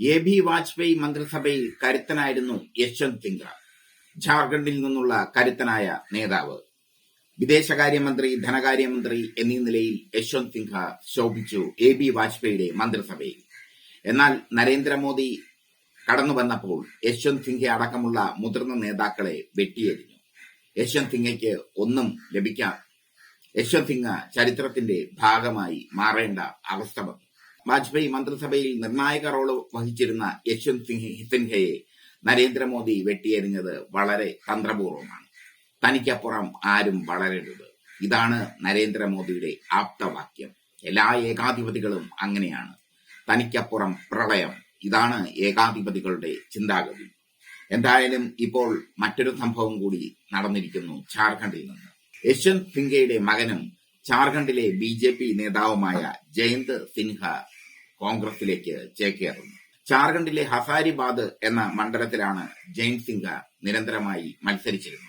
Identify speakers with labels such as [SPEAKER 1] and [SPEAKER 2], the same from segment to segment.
[SPEAKER 1] A B Vajpayee മന്ത്രിസഭയിൽ കരുത്തനായിരുന്നു യശ്വന്ത് സിംഗ ജാർഖണ്ഡിൽ നിന്നുള്ള കരുത്തനായ നേതാവ്. വിദേശകാര്യമന്ത്രി ധനകാര്യമന്ത്രി എന്നീ നിലയിൽ യശ്വന്ത് സിൻഹ ശോഭിച്ചു എ ബി വാജ്പേയിയുടെ മന്ത്രിസഭയിൽ. എന്നാൽ നരേന്ദ്രമോദി കടന്നു വന്നപ്പോൾ യശ്വന്ത് സിൻഹ അടക്കമുള്ള മുതിർന്ന നേതാക്കളെ വെട്ടിയെറിഞ്ഞു. യശ്വന്ത് സിംഗയ്ക്ക് ഒന്നും ലഭിക്കാം യശ്വന്ത് സിംഗ ചരിത്രത്തിന്റെ ഭാഗമായി മാറേണ്ട അവസ്ഥ വന്നു. വാജ്പേയി മന്ത്രിസഭയിൽ നിർണായക റോൾ വഹിച്ചിരുന്ന യശ്വന്ത് സിംഗ് സിൻഹയെ നരേന്ദ്രമോദി വെട്ടിയെറിഞ്ഞത് വളരെ തന്ത്രപൂർവമാണ്. തനിക്കപ്പുറം ആരും വളരരുത്. ഇതാണ് നരേന്ദ്രമോദിയുടെ ആപ്തവാക്യം. എല്ലാ ഏകാധിപതികളും അങ്ങനെയാണ്. തനിക്കപ്പുറം പ്രളയം. ഇതാണ് ഏകാധിപതികളുടെ ചിന്താഗതി. എന്തായാലും ഇപ്പോൾ മറ്റൊരു സംഭവം കൂടി നടന്നിരിക്കുന്നു ജാർഖണ്ഡിൽ നിന്ന്. യശ്വന്ത് സിൻഹയുടെ മകനും ജാർഖണ്ഡിലെ ബി ജെ പി നേതാവുമായ ജയന്ത് സിൻഹ കോൺഗ്രസിലേക്ക് ചേക്കേറുന്നു. ജാർഖണ്ഡിലെ ഹസാരിബാദ് എന്ന മണ്ഡലത്തിലാണ് ജയൻ സിംഗ നിരന്തരമായി മത്സരിച്ചിരുന്നത്.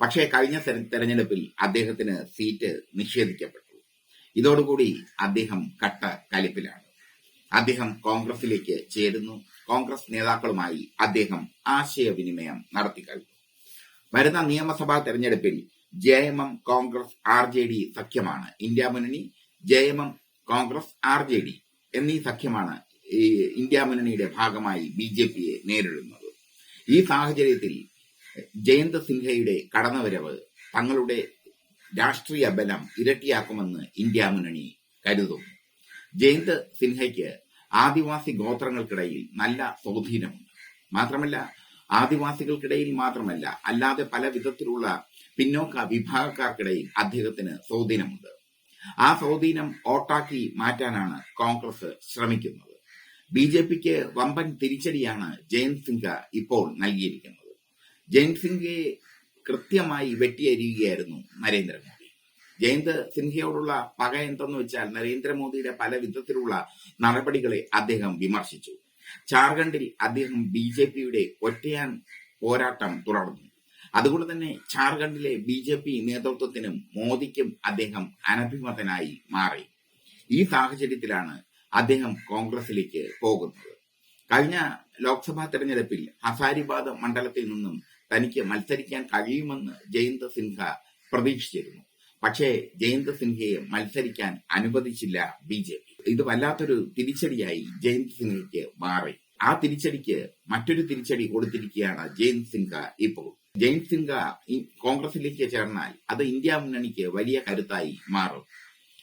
[SPEAKER 1] പക്ഷേ കഴിഞ്ഞ തെര- തെരഞ്ഞെടുപ്പിൽ അദ്ദേഹത്തിന് സീറ്റ് നിഷേധിക്കപ്പെട്ടു. ഇതോടുകൂടി അദ്ദേഹം കട്ട കലിപ്പിലാണ്. അദ്ദേഹം കോൺഗ്രസിലേക്ക് ചേരുന്നു. കോൺഗ്രസ് നേതാക്കളുമായി അദ്ദേഹം ആശയവിനിമയം നടത്തി കഴിഞ്ഞു. വരുന്ന നിയമസഭാ തെരഞ്ഞെടുപ്പിൽ J M M Congress R J D സഖ്യമാണ് India മുന്നണി J M M Congress R J D. എന്നീ സഖ്യമാണ് ഈ ഇന്ത്യ മുന്നണിയുടെ ഭാഗമായി ബി ജെ പിയെ നേരിടുന്നത്. ഈ സാഹചര്യത്തിൽ ജയന്ത് സിൻഹയുടെ കടന്നുവരവ് തങ്ങളുടെ രാഷ്ട്രീയ ബലം ഇരട്ടിയാക്കുമെന്ന് ഇന്ത്യ മുന്നണി കരുതും. ജയന്ത് സിൻഹയ്ക്ക് ആദിവാസി ഗോത്രങ്ങൾക്കിടയിൽ നല്ല സ്വാധീനമുണ്ട്. മാത്രമല്ല ആദിവാസികൾക്കിടയിൽ മാത്രമല്ല അല്ലാതെ പല വിധത്തിലുള്ള പിന്നോക്ക വിഭാഗക്കാർക്കിടയിൽ അദ്ദേഹത്തിന് സ്വാധീനമുണ്ട്. ആ സ്വാധീനം ഓട്ടാക്കി മാറ്റാനാണ് കോൺഗ്രസ് ശ്രമിക്കുന്നത്. ബി ജെ പിക്ക് വമ്പൻ തിരിച്ചടിയാണ് ജയന്ത് സിംഗ് ഇപ്പോൾ നൽകിയിരിക്കുന്നത്. ജയന്ത് സിംഗയെ കൃത്യമായി വെട്ടിയരിയുകയായിരുന്നു നരേന്ദ്രമോദി. ജയന്ത് സിൻഹയോടുള്ള പക എന്തെന്ന് വെച്ചാൽ നരേന്ദ്രമോദിയുടെ പല വിധത്തിലുള്ള നടപടികളെ അദ്ദേഹം വിമർശിച്ചു. ജാർഖണ്ഡിൽ അദ്ദേഹം ബി ജെ പിയുടെ ഒറ്റയാൻ പോരാട്ടം തുടർന്നു. അതുകൊണ്ട് തന്നെ ഝാർഖണ്ഡിലെ ബി ജെ പി നേതൃത്വത്തിനും മോദിക്കും അദ്ദേഹം അനഭിമതനായി മാറി. ഈ സാഹചര്യത്തിലാണ് അദ്ദേഹം കോൺഗ്രസിലേക്ക് പോകുന്നത്. കഴിഞ്ഞ ലോക്സഭാ തെരഞ്ഞെടുപ്പിൽ ഹസാരിബാദ് മണ്ഡലത്തിൽ നിന്നും തനിക്ക് മത്സരിക്കാൻ കഴിയുമെന്ന് ജയന്ത് സിൻഹ പ്രതീക്ഷിച്ചിരുന്നു. പക്ഷേ ജയന്ത് സിൻഹയെ മത്സരിക്കാൻ അനുവദിച്ചില്ല ബി ജെ പി. ഇത് വല്ലാത്തൊരു തിരിച്ചടിയായി ജയന്ത് സിൻഹയ്ക്ക് മാറി. ആ തിരിച്ചടിക്ക് മറ്റൊരു തിരിച്ചടി കൊടുത്തിരിക്കുകയാണ് ജയന്ത് സിൻഹ ഇപ്പോൾ. ജയന്ത് സിൻഹ കോൺഗ്രസിലേക്ക് ചേർന്നാൽ അത് ഇന്ത്യ മുന്നണിക്ക് വലിയ കരുത്തായി മാറും.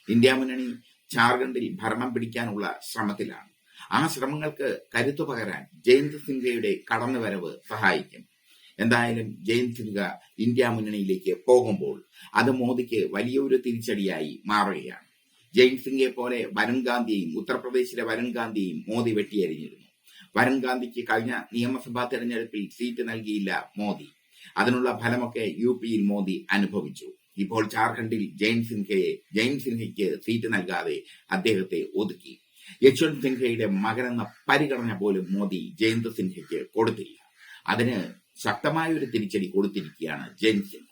[SPEAKER 1] ഇന്ത്യ മുന്നണി ജാർഖണ്ഡിൽ ഭരണം പിടിക്കാനുള്ള ശ്രമത്തിലാണ്. ആ ശ്രമങ്ങൾക്ക് കരുത്തു പകരാൻ ജയന്ത് സിൻഹയുടെ കടന്നുവരവ് സഹായിക്കും. എന്തായാലും ജയന്ത് സിൻഹ ഇന്ത്യ മുന്നണിയിലേക്ക് പോകുമ്പോൾ അത് മോദിക്ക് വലിയൊരു തിരിച്ചടിയായി മാറുകയാണ്. ജയന്ത് സിംഗെ പോലെ വരുൺ ഗാന്ധിയെയും ഉത്തർപ്രദേശിലെ വരുൺ ഗാന്ധിയെയും മോദി വെട്ടിയെറിഞ്ഞിരുന്നു വരുൺ ഗാന്ധിക്ക് കഴിഞ്ഞ നിയമസഭാ തെരഞ്ഞെടുപ്പിൽ സീറ്റ് നൽകിയില്ല മോദി. അതിനുള്ള ഫലമൊക്കെ യു പിയിൽ മോദി അനുഭവിച്ചു. ഇപ്പോൾ ജാർഖണ്ഡിൽ ജയന്ത് സിൻഹയെ ജയന്ത് സിൻഹയ്ക്ക് സീറ്റ് നൽകാതെ അദ്ദേഹത്തെ ഒതുക്കി. യശ്വന്ത് സിൻഹയുടെ മകനെന്ന പരിഗണന പോലും മോദി ജയന്ത് സിൻഹയ്ക്ക് കൊടുത്തില്ല. അതിന് ശക്തമായ ഒരു തിരിച്ചടി കൊടുത്തിരിക്കുകയാണ് ജയന്ത് സിൻഹ.